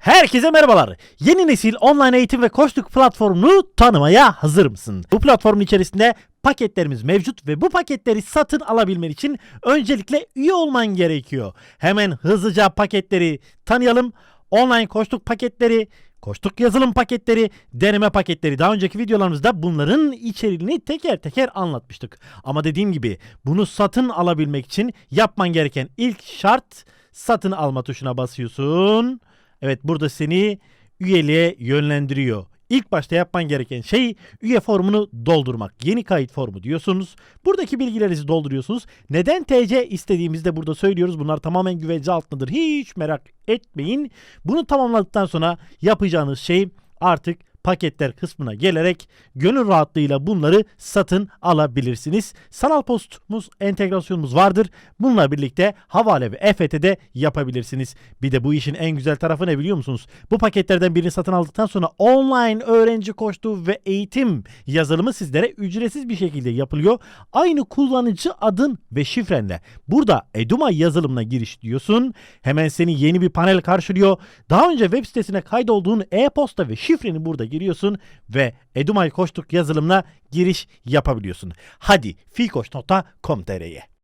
Herkese merhabalar. Yeni nesil online eğitim ve koçluk platformunu tanımaya hazır mısın? Bu platformun içerisinde paketlerimiz mevcut ve bu paketleri satın alabilmen için öncelikle üye olman gerekiyor. Hemen hızlıca paketleri tanıyalım. Online koçluk paketleri, koçluk yazılım paketleri, deneme paketleri. Daha önceki videolarımızda bunların içeriğini teker teker anlatmıştık. Ama dediğim gibi bunu satın alabilmek için yapman gereken ilk şart satın alma tuşuna basıyorsun. Evet burada seni üyeliğe yönlendiriyor. İlk başta yapman gereken şey üye formunu doldurmak. Yeni kayıt formu diyorsunuz. Buradaki bilgilerinizi dolduruyorsunuz. Neden TC istediğimizde de burada söylüyoruz. Bunlar tamamen güvence altındadır. Hiç merak etmeyin. Bunu tamamladıktan sonra yapacağınız şey artık paketler kısmına gelerek gönül rahatlığıyla bunları satın alabilirsiniz. Sanal postumuz entegrasyonumuz vardır. Bununla birlikte havale ve EFT'de yapabilirsiniz. Bir de bu işin en güzel tarafı ne biliyor musunuz? Bu paketlerden birini satın aldıktan sonra online öğrenci koçluğu ve eğitim yazılımı sizlere ücretsiz bir şekilde yapılıyor. Aynı kullanıcı adın ve şifrenle. Burada Eduma yazılımına giriş diyorsun. Hemen seni yeni bir panel karşılıyor. Daha önce web sitesine kaydolduğun e-posta ve şifreni burada giriyorsun ve Edumay Koçluk yazılımına giriş yapabiliyorsun. Hadi fikoş.com.tr'ye.